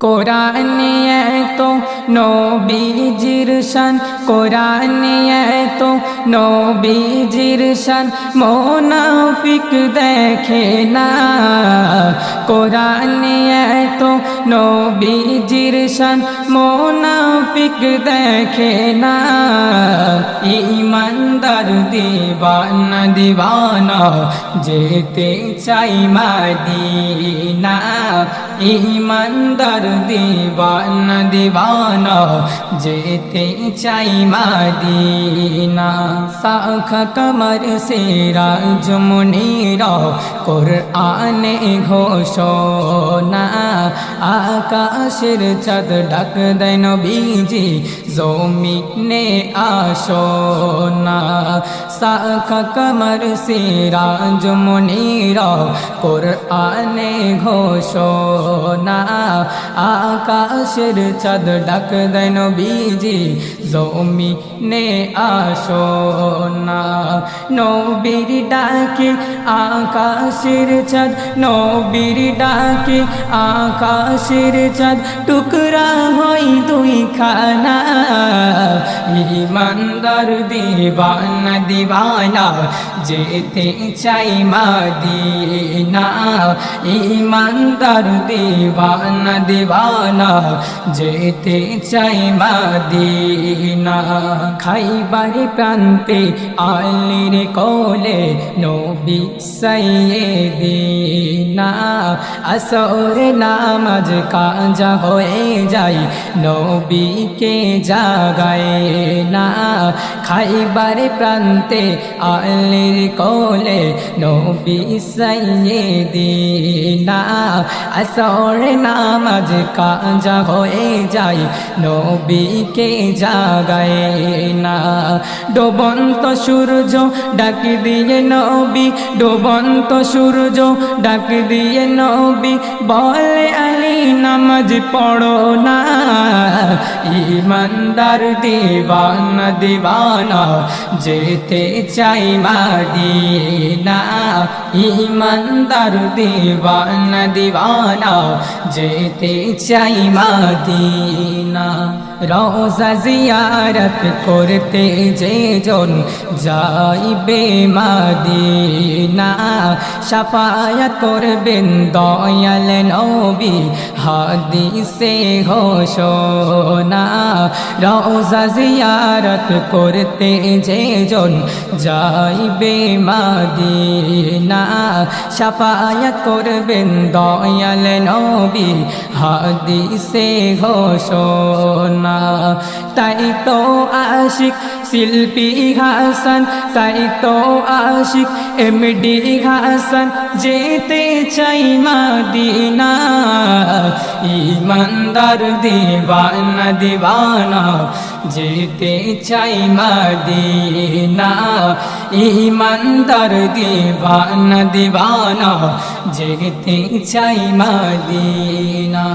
কোরআনে তো নবীজির শান কোরআনে এত নবীজির শান মোনাফিক দেখে না। কোরআনে এত নবীজির শান মোনাফিক দেখে না। ইমানদার দিবানা দিবানা, যেতে চাই মাদিনা। ইমানদার দিবানা দিবানা, যেতে চাই মাদিনা। শাখা কমর সে রাজমুনিরা কোরআনে ঘোষণা আকাশের চাঁদ ডাক দেন বিজি জমিনে আসনা শাখা কমর সে রাজমুনিরা কোরআনে ঘোষণা আকাশের চাঁদ ডাক দেন বিজি জমিনে আসনা নবীর ডাকে আকাশের চাঁদ নবীর ডাকে আকাশের চাঁদ টুকরা হই দুই খানা ইমানদার দিবানা দিবানা, যেতে চাই মাদিনা। ইমানদার দিবানা দিবানা যেতে চাই মাদিনা। খাইবার প্রান্তে আলির কোলে নবী সাইয়েদিনা। আসর নামাজ কাজা হয়ে যাই নবীকে জাগায় না খাইবার প্রান্তে আলির কোলে নবী সাইয়েদিনা। আসর নামাজ কাজা হয়ে যাই নবীকে জাগায় না। ডোবন্ত সূর্য ডাক দিয়ে নবী, ডোবন্ত সূর্য ডাক দিয়ে নবী বলে নামাজ পড়ো না। ইমানদার দিবানা দিবানা, যেতে চাই মাদিনা। ইমানদার দিবানা দিবানা, যেতে চাই মাদিনা। রোজা জিয়ারত করতে যে জন যাইবে মাদিনা, সাফায়াত করবেন দয়াল নবী, হাদিসে ঘোষণা। রোজা জিয়ারত করতে যে জন যাইবে মাদিনা, সাফায়াত করবেন দয়াল নবী, হাদিসে ঘোষণা। তাই তো আশিক শিল্পী হাসান, তাই তো আশিক এমডি হাসান, যেতে চাই মাদিনা। ইমানদার দিবানা দিবানা, যেতে চাই মাদিনা। ইমানদার দিবানা দিবানা, যেতে চাই মাদিনা।